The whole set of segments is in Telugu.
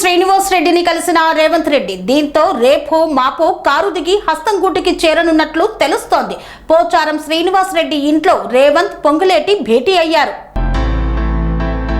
శ్రీనివాస్ రెడ్డిని కలిసిన రేవంత్ రెడ్డి. దీంతో రేపో మాపో కారు దిగి హస్తంగూటికి చేరనున్నట్లు తెలుస్తోంది. పోచారం శ్రీనివాస్ రెడ్డి ఇంట్లో రేవంత్ పొంగులేటి భేటీ అయ్యారు.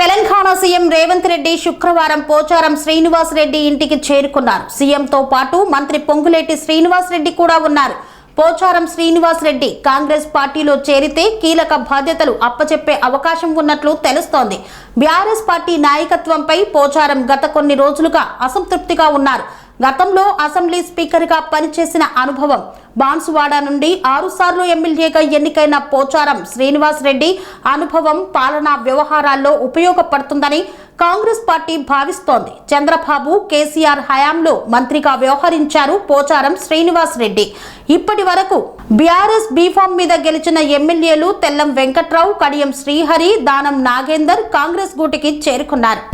తెలంగాణ సీఎం రేవంత్ రెడ్డి శుక్రవారం పోచారం శ్రీనివాస్ రెడ్డి ఇంటికి చేరుకున్నారు. సీఎంతో పాటు మంత్రి పొంగులేటి శ్రీనివాస్ రెడ్డి కూడా ఉన్నారు. పోచారం శ్రీనివాస్ రెడ్డి కాంగ్రెస్ పార్టీలో చేరితే కీలక బాధ్యతలు అప్పచెప్పే అవకాశం ఉన్నట్లు తెలుస్తోంది. బీఆర్ఎస్ పార్టీ నాయకత్వంపై పోచారం గత కొన్ని రోజులుగా అసంతృప్తిగా ఉన్నారు. గతంలో అసెంబ్లీ స్పీకర్గా పనిచేసిన అనుభవం. బాన్సువాడ నుండి ఆరుసార్లు ఎమ్మెల్యేగా ఎన్నికైన పోచారం శ్రీనివాస్ రెడ్డి అనుభవం పాలనా వ్యవహారాల్లో ఉపయోగపడుతుందని కాంగ్రెస్ పార్టీ భావిస్తోంది. చంద్రబాబు కేసీఆర్ హయాంలో మంత్రిగా వ్యవహరించారు పోచారం శ్రీనివాస్ రెడ్డి. ఇప్పటి వరకు బీఆర్ఎస్ బీఫామ్ మీద గెలిచిన ఎమ్మెల్యేలు తెల్లం వెంకట్రావు కడియం శ్రీహరి దానం నాగేందర్ కాంగ్రెస్ గూటికి చేరుకున్నారు.